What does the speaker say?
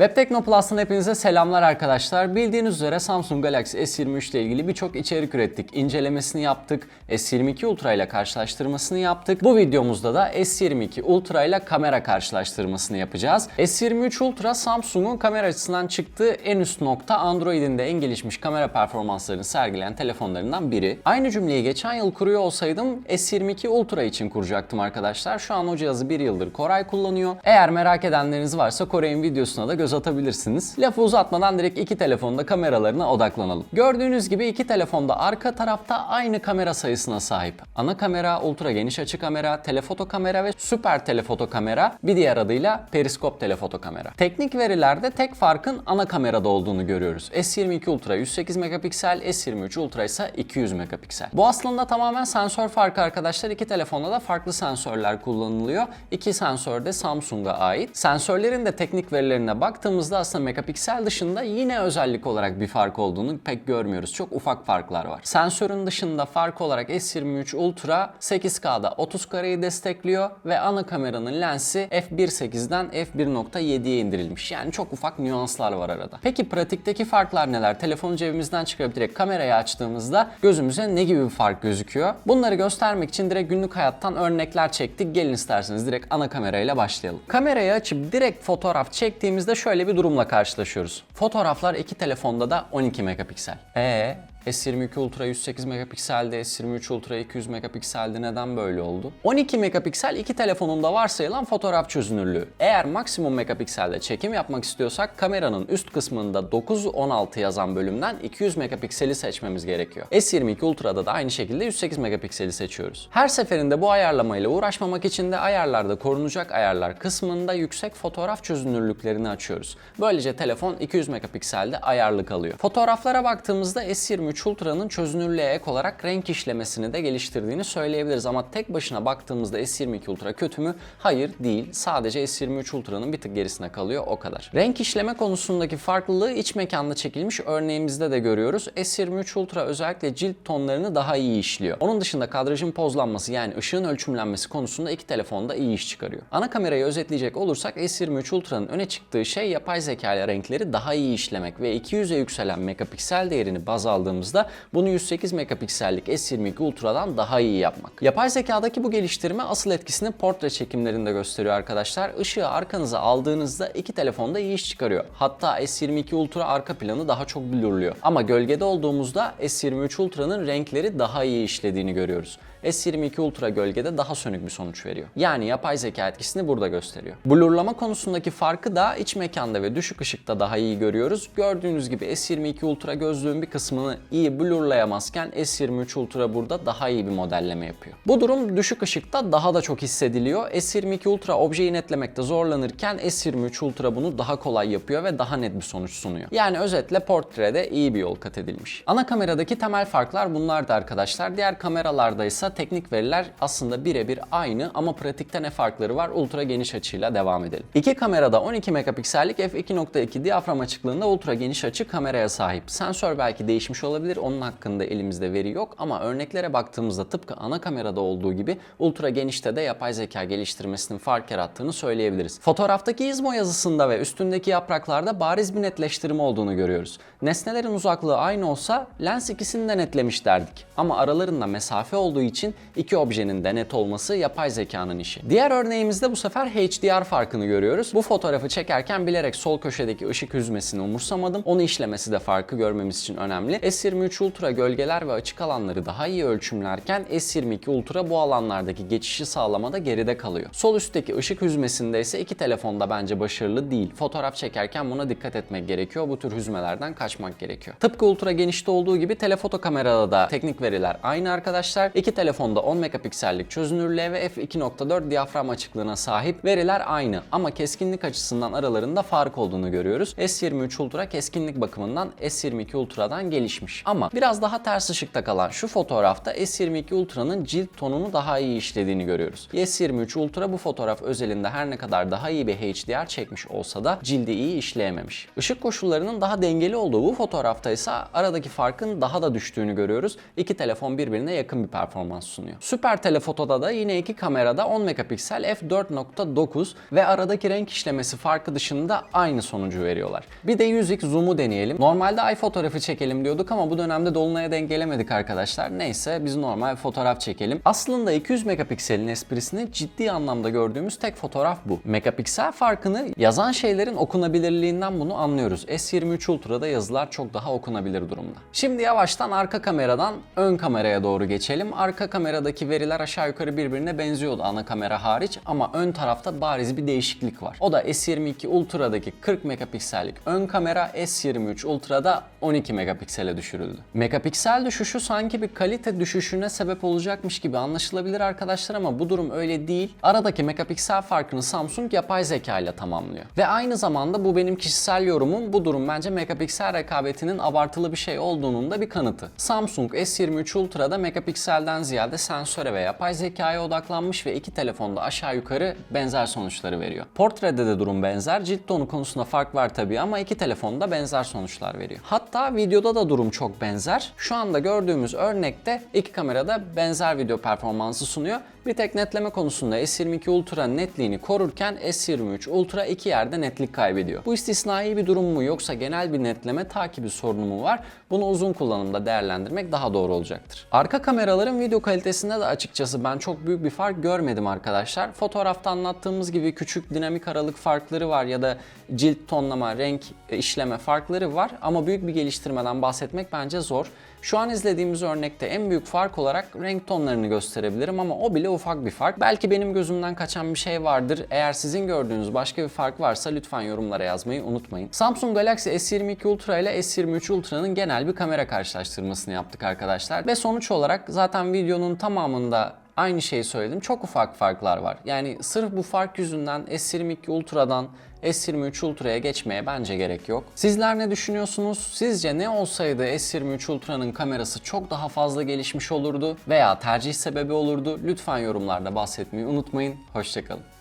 Web Teknoplus'tan hepinize selamlar arkadaşlar. Bildiğiniz üzere Samsung Galaxy S23 ile ilgili birçok içerik ürettik. İncelemesini yaptık. S22 Ultra ile karşılaştırmasını yaptık. Bu videomuzda da S22 Ultra ile kamera karşılaştırmasını yapacağız. S23 Ultra Samsung'un kamera açısından çıktığı en üst nokta Android'in de en gelişmiş kamera performanslarını sergileyen telefonlarından biri. Aynı cümleyi geçen yıl kuruyor olsaydım S22 Ultra için kuracaktım arkadaşlar. Şu an o cihazı bir yıldır Koray kullanıyor. Eğer merak edenleriniz varsa Koray'ın videosuna da göz atabilirsiniz. Lafı uzatmadan direkt iki telefonun da kameralarına odaklanalım. Gördüğünüz gibi iki telefonda arka tarafta aynı kamera sayısına sahip. Ana kamera, ultra geniş açı kamera, telefoto kamera ve süper telefoto kamera bir diğer adıyla periskop telefoto kamera. Teknik verilerde tek farkın ana kamerada olduğunu görüyoruz. S22 Ultra 108 megapiksel, S23 Ultra ise 200 megapiksel. Bu aslında tamamen sensör farkı arkadaşlar. İki telefonda da farklı sensörler kullanılıyor. İki sensör de Samsung'a ait. Sensörlerin de teknik verilerine baktığımızda aslında megapiksel dışında yine özellik olarak bir fark olduğunu pek görmüyoruz. Çok ufak farklar var. Sensörün dışında fark olarak S23 Ultra 8K'da 30 kareyi destekliyor ve ana kameranın lensi f1.8'den f1.7'ye indirilmiş. Yani çok ufak nüanslar var arada. Peki pratikteki farklar neler? Telefonu cebimizden çıkarıp direkt kamerayı açtığımızda gözümüze ne gibi bir fark gözüküyor? Bunları göstermek için direkt günlük hayattan örnekler çektik. Gelin isterseniz direkt ana kamerayla başlayalım. Kamerayı açıp direkt fotoğraf çektiğimizde şöyle bir durumla karşılaşıyoruz. Fotoğraflar iki telefonda da 12 megapiksel. Ee S22 Ultra 108 megapikselde, S23 Ultra 200 megapikselde neden böyle oldu? 12 megapiksel iki telefonunda varsayılan fotoğraf çözünürlüğü. Eğer maksimum megapikselde çekim yapmak istiyorsak kameranın üst kısmında 9-16 yazan bölümden 200 megapikseli seçmemiz gerekiyor. S22 Ultra'da da aynı şekilde 108 megapikseli seçiyoruz. Her seferinde bu ayarlamayla uğraşmamak için de ayarlarda korunacak ayarlar kısmında yüksek fotoğraf çözünürlüklerini açıyoruz. Böylece telefon 200 megapikselde ayarlı kalıyor. Fotoğraflara baktığımızda S23 Ultra'nın çözünürlüğe ek olarak renk işlemesini de geliştirdiğini söyleyebiliriz ama tek başına baktığımızda S22 Ultra kötü mü? Hayır değil. Sadece S23 Ultra'nın bir tık gerisine kalıyor o kadar. Renk işleme konusundaki farklılığı iç mekanda çekilmiş örneğimizde de görüyoruz. S23 Ultra özellikle cilt tonlarını daha iyi işliyor. Onun dışında kadrajın pozlanması yani ışığın ölçümlenmesi konusunda iki telefonda iyi iş çıkarıyor. Ana kamerayı özetleyecek olursak S23 Ultra'nın öne çıktığı şey yapay zeka ile renkleri daha iyi işlemek ve 200'e yükselen megapiksel değerini baz aldığımızda bunu 108 megapiksellik S22 Ultra'dan daha iyi yapmak. Yapay zekadaki bu geliştirme asıl etkisini portre çekimlerinde gösteriyor arkadaşlar. Işığı arkanıza aldığınızda iki telefonda iyi iş çıkarıyor. Hatta S22 Ultra arka planı daha çok blurluyor. Ama gölgede olduğumuzda S23 Ultra'nın renkleri daha iyi işlediğini görüyoruz. S22 Ultra gölgede daha sönük bir sonuç veriyor. Yani yapay zeka etkisini burada gösteriyor. Blurlama konusundaki farkı da iç mekanda ve düşük ışıkta daha iyi görüyoruz. Gördüğünüz gibi S22 Ultra gözlüğün bir kısmını iyi blurlayamazken S23 Ultra burada daha iyi bir modelleme yapıyor. Bu durum düşük ışıkta daha da çok hissediliyor. S22 Ultra objeyi netlemekte zorlanırken S23 Ultra bunu daha kolay yapıyor ve daha net bir sonuç sunuyor. Yani özetle portrede iyi bir yol kat edilmiş. Ana kameradaki temel farklar bunlardı arkadaşlar. Diğer kameralarda ise teknik veriler aslında birebir aynı ama pratikte ne farkları var? Ultra geniş açıyla devam edelim. İki kamerada 12 megapiksellik f2.2 diyafram açıklığında ultra geniş açı kameraya sahip. Sensör belki değişmiş olabilir. Onun hakkında elimizde veri yok ama örneklere baktığımızda tıpkı ana kamerada olduğu gibi ultra genişte de yapay zeka geliştirmesinin fark yarattığını söyleyebiliriz. Fotoğraftaki izmo yazısında ve üstündeki yapraklarda bariz bir netleştirme olduğunu görüyoruz. Nesnelerin uzaklığı aynı olsa lens ikisini de netlemiş derdik. Ama aralarında mesafe olduğu için iki objenin de net olması yapay zekanın işi. Diğer örneğimizde bu sefer HDR farkını görüyoruz. Bu fotoğrafı çekerken bilerek sol köşedeki ışık hüzmesini umursamadım. Onu işlemesi de farkı görmemiz için önemli. S23 Ultra gölgeler ve açık alanları daha iyi ölçümlerken S22 Ultra bu alanlardaki geçişi sağlamada geride kalıyor. Sol üstteki ışık hüzmesinde ise iki telefonda bence başarılı değil. Fotoğraf çekerken buna dikkat etmek gerekiyor. Bu tür hüzmelerden kaçmak gerekiyor. Tıpkı ultra genişte olduğu gibi telefoto kamerada da teknik veriler aynı arkadaşlar. İki telefonda 10 megapiksellik çözünürlüğe ve f2.4 diyafram açıklığına sahip veriler aynı ama keskinlik açısından aralarında fark olduğunu görüyoruz. S23 Ultra keskinlik bakımından S22 Ultra'dan gelişmiş. Ama biraz daha ters ışıkta kalan şu fotoğrafta S22 Ultra'nın cilt tonunu daha iyi işlediğini görüyoruz. S23 Ultra bu fotoğraf özelinde her ne kadar daha iyi bir HDR çekmiş olsa da cildi iyi işleyememiş. Işık koşullarının daha dengeli olduğu bu fotoğrafta ise aradaki farkın daha da düştüğünü görüyoruz. İki telefon birbirine yakın bir performans performans sunuyor. Süper telefotoda da yine iki kamerada 10 megapiksel f4.9 ve aradaki renk işlemesi farkı dışında aynı sonucu veriyorlar. Bir de 100x zoom'u deneyelim. Normalde ay fotoğrafı çekelim diyorduk ama bu dönemde dolunaya denk gelemedik arkadaşlar. Neyse biz normal fotoğraf çekelim. Aslında 200 megapikselin esprisini ciddi anlamda gördüğümüz tek fotoğraf bu. Megapiksel farkını yazan şeylerin okunabilirliğinden bunu anlıyoruz. S23 Ultra'da yazılar çok daha okunabilir durumda. Şimdi yavaştan arka kameradan ön kameraya doğru geçelim. Arka kameradaki veriler aşağı yukarı birbirine benziyordu ana kamera hariç ama ön tarafta bariz bir değişiklik var. O da S22 Ultra'daki 40 megapiksellik ön kamera S23 Ultra'da 12 megapiksele düşürüldü. Megapiksel düşüşü sanki bir kalite düşüşüne sebep olacakmış gibi anlaşılabilir arkadaşlar ama bu durum öyle değil. Aradaki megapiksel farkını Samsung yapay zeka ile tamamlıyor. Ve aynı zamanda bu benim kişisel yorumum. Bu durum bence megapiksel rekabetinin abartılı bir şey olduğunun da bir kanıtı. Samsung S23 Ultra'da megapikselden ziyade sensöre ve yapay zekaya odaklanmış ve iki telefonda aşağı yukarı benzer sonuçları veriyor. Portrede de durum benzer. Cilt tonu konusunda fark var tabii ama iki telefonda benzer sonuçlar veriyor. Hatta videoda da durum çok benzer. Şu anda gördüğümüz örnekte iki kamerada benzer video performansı sunuyor. Bir tek netleme konusunda S22 Ultra netliğini korurken S23 Ultra iki yerde netlik kaybediyor. Bu istisnai bir durum mu yoksa genel bir netleme takibi sorunu mu var? Bunu uzun kullanımda değerlendirmek daha doğru olacaktır. Arka kameraların video kalitesinde de açıkçası ben çok büyük bir fark görmedim arkadaşlar. Fotoğrafta anlattığımız gibi küçük dinamik aralık farkları var ya da cilt tonlama, renk işleme farkları var ama büyük bir geliştirmeden bahsetmek bence zor. Şu an izlediğimiz örnekte en büyük fark olarak renk tonlarını gösterebilirim ama o bile ufak bir fark. Belki benim gözümden kaçan bir şey vardır. Eğer sizin gördüğünüz başka bir fark varsa lütfen yorumlara yazmayı unutmayın. Samsung Galaxy S22 Ultra ile S23 Ultra'nın genel bir kamera karşılaştırmasını yaptık arkadaşlar. Ve sonuç olarak zaten videonun tamamında aynı şeyi söyledim. Çok ufak farklar var. Yani sırf bu fark yüzünden S22 Ultra'dan S23 Ultra'ya geçmeye bence gerek yok. Sizler ne düşünüyorsunuz? Sizce ne olsaydı S23 Ultra'nın kamerası çok daha fazla gelişmiş olurdu veya tercih sebebi olurdu? Lütfen yorumlarda bahsetmeyi unutmayın. Hoşçakalın.